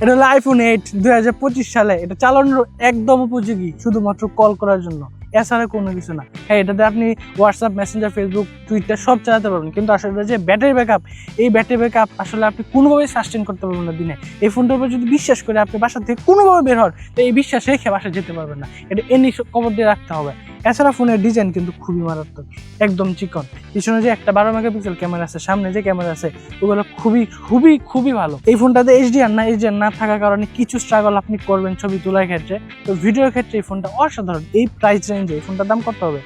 এটা হলো iPhone eight দুই হাজার পঁচিশ সালে। এটা চালানোর একদম উপযোগী, শুধুমাত্র কল করার জন্য। এছাড়া কোনো কিছু না। হ্যাঁ এটাতে আপনি হোয়াটসঅ্যাপ মেসেঞ্জার ফেসবুক টুইটার সব চালাতে পারবেন। কিন্তু আসলে যে ব্যাটারি ব্যাকআপ এই ব্যাটারি ব্যাকআপ আসলে আপনি কোনোভাবেই সাস্টেন করতে পারবেন না দিনে। এই ফোনটার উপর যদি বিশ্বাস করে আপনি বাসা থেকে কোনোভাবে বের হন, তো এই বিশ্বাস রেখে বাসা যেতে পারবেন না। এটা এমনি কবর দিয়ে রাখতে হবে। এছাড়া ফোনের ডিজাইন কিন্তু খুবই মারাত্মক, একদম চিকন। পিছনে যে একটা বারো মেগাপিক্সেল ক্যামেরা আছে, সামনে যে ক্যামেরা আছে, ওগুলো খুবই খুবই খুবই ভালো। এই ফোনটাতে এইচডিআর না এইচডিআর না থাকার কারণে কিছু স্ট্রাগল আপনি করবেন ছবি তোলার ক্ষেত্রে। তো ভিডিওর ক্ষেত্রে এই ফোনটা অসাধারণ। এই প্রাইস রেঞ্জে এই ফোনটার দাম কত হবে?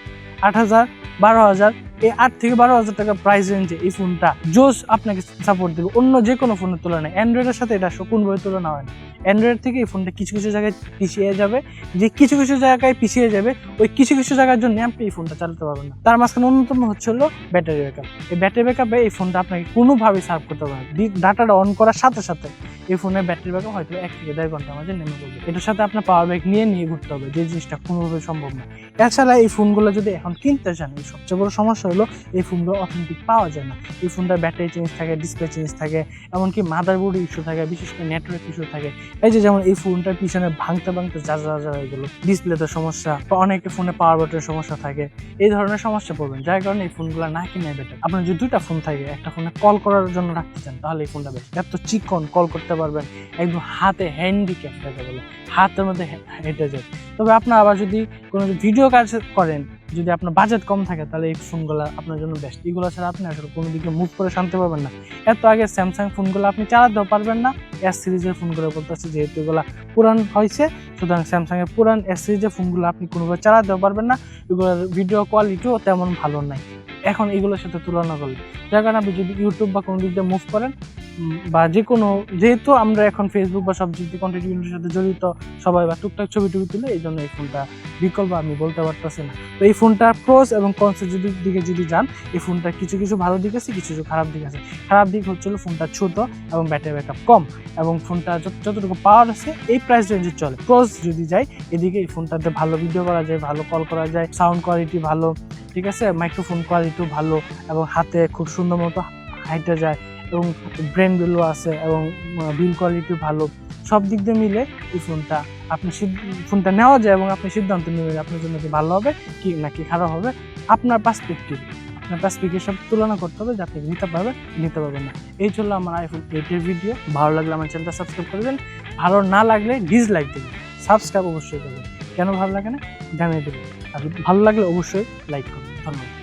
আট হাজার বারো হাজার। এই আট থেকে বারো হাজার টাকা প্রাইস রেঞ্জে এই ফোনটা জোস আপনাকে সাপোর্ট দেবে। অন্য যে কোনো ফোনের তুলনায়। অ্যান্ড্রয়েডের সাথে এটা কোনোভাবে তুলনা হয় না। অ্যান্ড্রয়েড থেকে এই ফোনটা কিছু কিছু জায়গায় পিছিয়ে যাবে। যে কিছু কিছু জায়গায় পিছিয়ে যাবে, ওই কিছু কিছু জায়গার জন্য আপনি এই ফোনটা চালাতে পারবেন না। তার মাঝখানে অন্যতম হচ্ছে হলো ব্যাটারি ব্যাকআপ এই ব্যাটারি ব্যাকআপে এই ফোনটা আপনাকে কোনোভাবেই সার্ভ করতে পারবে ডাটাটা অন করার সাথে সাথে এই ফোনের ব্যাটারি ব্যাকআপ হয়তো এক থেকে দেড় ঘণ্টার মাঝে নেমে পড়বে এটার সাথে আপনার পাওয়ার ব্যাংক নিয়ে নিয়ে ঘুরতে হবে, যে জিনিসটা কোনোভাবে সম্ভব না। এছাড়া এই ফোনগুলো যদি এখন কিনতে চান সবচেয়ে বড় সমস্যা হলো এই ফোনগুলো অথেন্টিক পাওয়া যায় না। এই ফোনটার ব্যাটারি চেঞ্জ থাকে ডিসপ্লে চেঞ্জ থাকে, এমনকি মাদারবোর্ড ইস্যু থাকে, বিশেষ করে নেটওয়ার্ক ইস্যু থাকে। এই যে যেমন এই ফোনটার পিছনে ভাঙতে ভাঙতে যা যা যা হয়ে গেলো ডিসপ্লেতে সমস্যা বা অনেকে ফোনে পাওয়ার বাটনের সমস্যা থাকে, এই ধরনের সমস্যা পড়বেন। যার কারণে এই ফোনগুলো না কিনে বেটার আপনার যদি দুইটা ফোন থাকে, একটা ফোনে কল করার জন্য রাখতে চান, তাহলে এই ফোনটা বেশ এত চিকন কল করতে পারবেন। একদম হাতে হ্যান্ডিক্যাপ থাকে বলে, হাতের মধ্যে হেঁটে যায়। তবে আপনার আবার যদি কোনো ভিডিও কাজ করেন, যদি আপনার বাজেট কম থাকে, তাহলে এই ফোনগুলো আপনার জন্য বেস্ট এগুলো ছাড়া আপনি আসলে কোনো দিকে মুভ করে শান্তি পাবেন না। এত আগে স্যামসাং ফোনগুলো আপনি চালাতেও পারবেন না। এস সিরিজের ফোনগুলো বলতেছি যেহেতু এগুলো পুরান হয়েছে, সুতরাং স্যামসাংয়ের পুরান এস সিরিজের ফোনগুলো আপনি কোনোভাবে চালাতেও পারবেন না। এগুলোর ভিডিও কোয়ালিটিও তেমন ভালো নাই। এখন এগুলোর সাথে তুলনা করলে, যার কারণে আপনি যদি ইউটিউব বা কোনো দিক দিয়ে মুভ করেন বা যে কোনো, যেহেতু আমরা এখন ফেসবুক বা সব দিয়ে কন্টেন্ট সাথে জড়িত, সবাই বা টুকটাক ছবি টবি তুলে, এই জন্য এই ফোনটা বিকল্প আমি বলতে পারতেছি না। তো এই ফোনটার প্রোস এবং কনসের যদি দিকে যদি যান, এই ফোনটা কিছু কিছু ভালো দিক আছে, কিছু কিছু খারাপ দিক আছে। খারাপ দিক হচ্ছিল ফোনটা ছোট এবং ব্যাটারি ব্যাকআপ কম এবং ফোনটা যত- যতটুকু পাওয়ার আছে, এই প্রাইস রেঞ্জে চলে। প্রোস যদি যাই, এদিকে এই ফোনটাতে ভালো ভিডিও করা যায়, ভালো কল করা যায় সাউন্ড কোয়ালিটি ভালো, ঠিক আছে? মাইক্রোফোন কোয়ালিটিও ভালো এবং হাতে খুব সুন্দর মতো হাইটে যায়। এবং ব্রেন বিলও আছে এবং বিল কোয়ালিটি ভালো, সব দিক দিয়ে মিলে এই ফোনটা আপনি ফোনটা নেওয়া যায় এবং আপনি সিদ্ধান্ত নেবেন আপনার জন্য কি ভালো হবে কি নাকি খারাপ হবে। আপনার পার্সপেক্টিভ আপনার পার্সপেক্টিভ সব তুলনা করতে হবে যাতে নিতে পারবে, নিতে পারবেন না। এই চলল আমার আইফোন এইটের ভিডিও ভালো লাগলে আমার চ্যানেলটা সাবস্ক্রাইব করবেন ভালো না লাগলে ডিসলাইক দেবেন। সাবস্ক্রাইব অবশ্যই করবেন। কেন ভালো লাগে না? জানিয়ে দেবেন। আর ভালো লাগলে অবশ্যই লাইক করবেন। ধন্যবাদ।